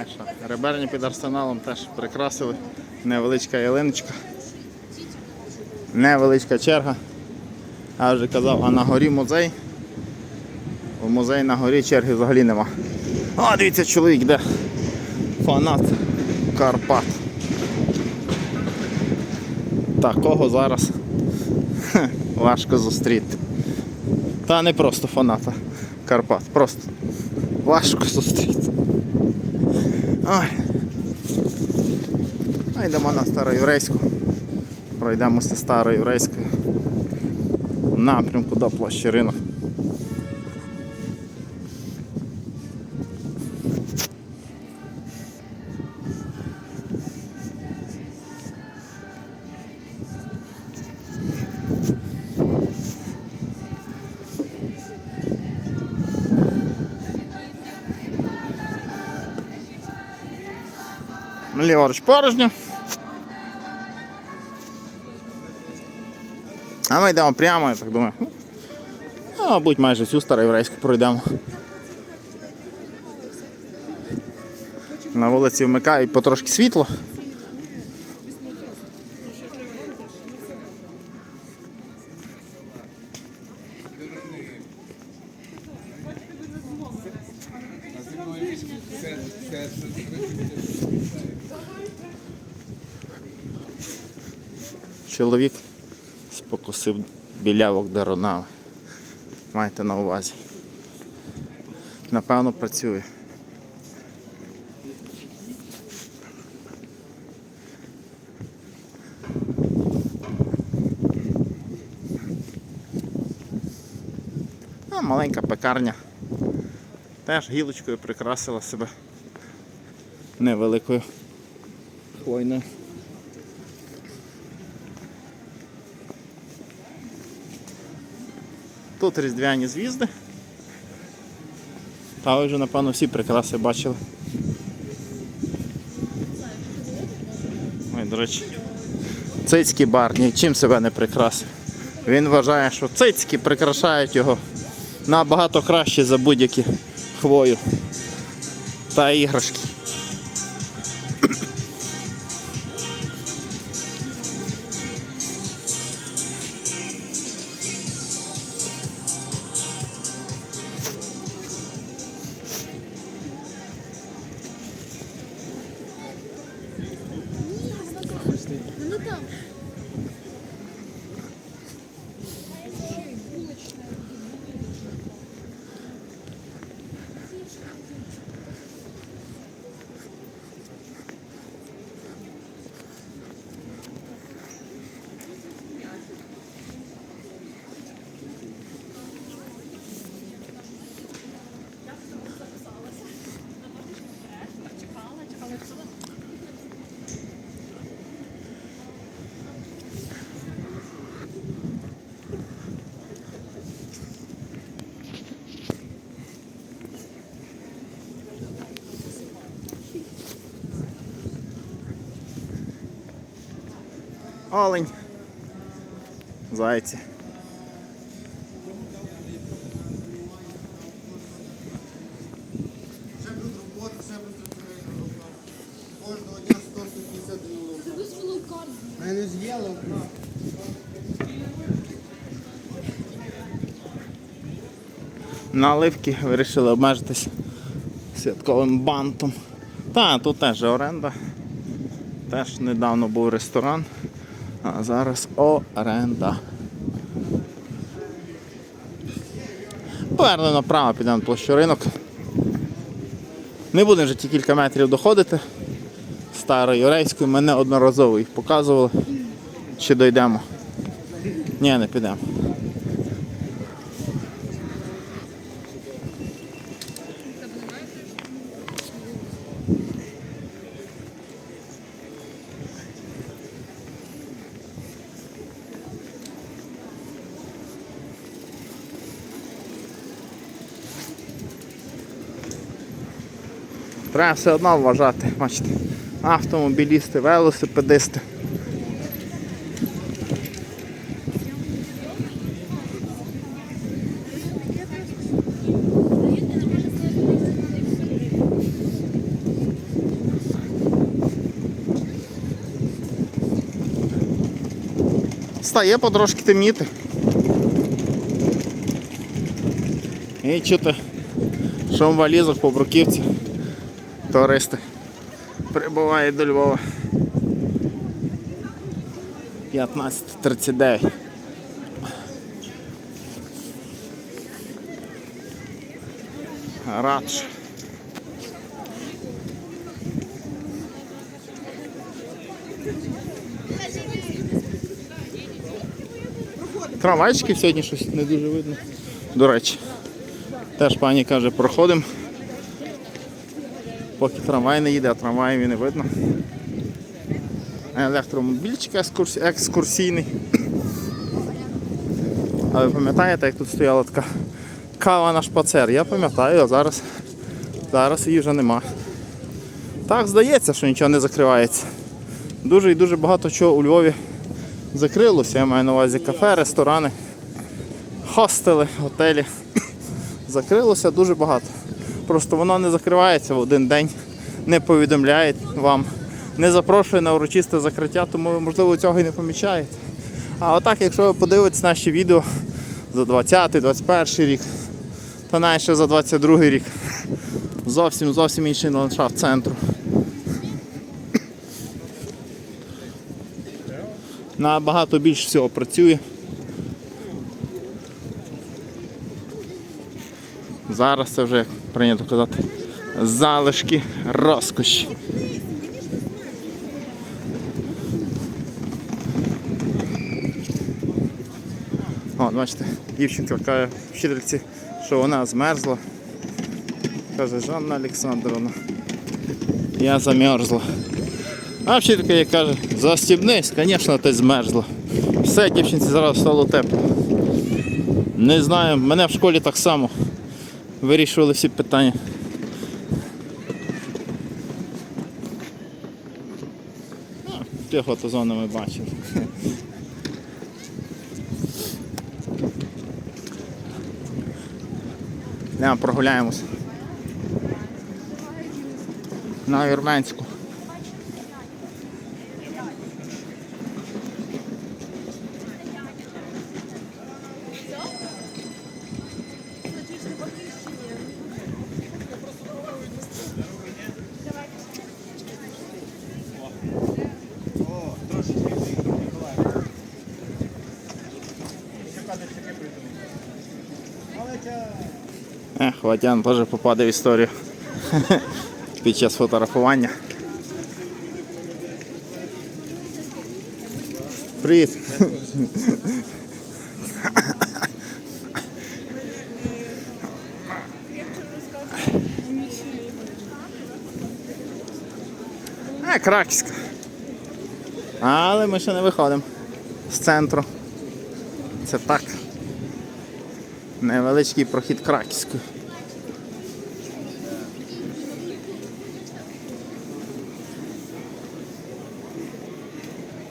А що, реберні під арсеналом теж прикрасили. Невеличка ялиночка. Невеличка черга. Я вже казав, а на горі музей. У музей на горі черги взагалі нема. А, дивіться, чоловік де. Фанат Карпат. Такого зараз хе, важко зустріти. Та не просто фаната Карпат, просто важко зустріти. Ой. А йдемо на староєврейську. Пройдемося староєврейською в напрямку до площі ринок. Ліворуч порожньо. А ми йдемо прямо, я так думаю. Ну, мабуть, майже всю староєврейську пройдемо. На вулиці вмикають потрошки світло. Чоловік спокусив білявок даронами. Майте на увазі. Напевно, працює. А маленька пекарня. Теж гілочкою прикрасила себе невеликою хвойною. Тут різдвяні звізди. Та ви вже, напевно, всі прикраси бачили. Ой, до речі, цицький бар нічим себе не прикрасив. Він вважає, що цицьки прикрашають його набагато краще за будь-які хвою та іграшки. Олень. Зайці. Кожного дня 150 гривень. Це висунуло в. Мене з'їло. Наливки вирішили обмежитись святковим бантом. Та, тут теж оренда. Теж недавно був ресторан, а зараз оренда. Повернемо направо, підемо на площу ринок. Не будемо вже ті кілька метрів доходити. Старою Юрейською ми неодноразово їх показували. Чи дійдемо? Ні, не підемо. Треба все одно вважати, бачите, автомобілісти, велосипедисти. Стає подрошки темніти. І чути шум валізок по бруківці. Туристи прибувають до Львова. 15.39. Радж. Трамвайчиків сьогодні щось не дуже видно. До речі. Теж пані каже, проходимо. Поки трамвай не їде, а трамваєм і не видно. Електромобільчик екскурсійний. А ви пам'ятаєте, як тут стояла така кава на шпацер? Я пам'ятаю, а зараз, зараз її вже нема. Так, здається, що нічого не закривається. Дуже і дуже багато чого у Львові закрилося. Я маю на увазі кафе, ресторани, хостели, готелі. Закрилося дуже багато. Просто воно не закривається в один день, не повідомляє вам, не запрошує на урочисте закриття, тому ви, можливо, цього і не помічаєте. А отак, якщо ви подивитесь наші відео за 20-21 рік, та навіть ще за 22 рік, зовсім зовсім інший ландшафт центру. Набагато більше всього працює. Зараз це вже, як прийнято казати, залишки розкоші. О, бачите, дівчинка каже вчительці, що вона змерзла. Каже, Жанна Олександровна, я замерзла. А вчителька їй каже, застібнись, звісно, ти змерзла. Все, дівчинці зараз стало тепло. Не знаю, мене в школі так само вирішували всі питання. А, Ті ми бачили. Йдемо прогуляємось. На Вірменську. Ех, Вадян теж попаде в історію під час фотографування. Привіт. Е, Краківська. Але ми ще не виходимо з центру. Це так. Невеличкий прохід Краківською.